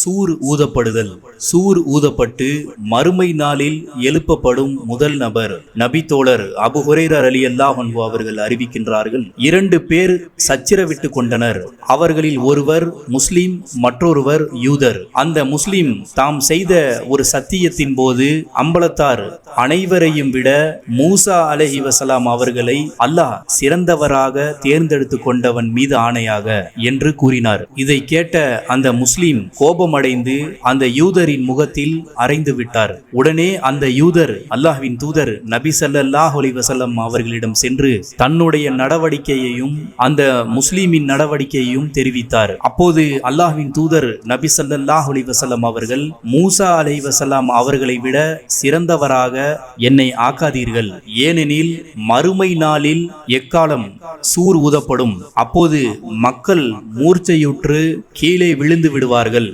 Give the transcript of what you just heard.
சூர் ஊதப்படுதல். சூர் ஊதப்பட்டு மறுமை நாளில் எழுப்பப்படும் முதல் நபர் நபி தோழர் அபு அலி அல்லாஹன்பு அவர்கள் அறிவிக்கின்றார்கள். இரண்டு பேர் சச்சிரவிட்டு கொண்டனர். அவர்களில் ஒருவர் முஸ்லிம் மற்றொருவர் யூதர். அந்த முஸ்லிம் தாம் செய்த ஒரு சத்தியத்தின் போது அம்பலத்தார் அனைவரையும் விட மூசா அலஹி வசலாம் அவர்களை அல்லாஹ் சிறந்தவராக தேர்ந்தெடுத்து கொண்டவன் மீது ஆணையாக என்று கூறினார். இதை கேட்ட அந்த முஸ்லிம் கோபமடைந்து அந்த யூதரின் முகத்தில் அறைந்து விட்டார். உடனே அந்த யூதர் அல்லாஹ்வின் தூதர் நபி சல்லாஹ் அலிவசல்லம் அவர்களிடம் சென்று தன்னுடைய நடவடிக்கையையும் அந்த முஸ்லீமின் நடவடிக்கையையும் தெரிவித்தார். அப்போது அல்லாஹ்வின் தூதர் நபி சல்லாஹ் அலிவசல்லம் அவர்கள் மூசா அலை வசலாம் அவர்களை விட சிறந்தவராக என்னை ஆக்காதீர்கள். ஏனெனில் மறுமை நாளில் எக்காலம் சூர் ஊதப்படும். அப்போது மக்கள் மூர்ச்சையுற்று கீழே விழுந்து விடுவார்கள்.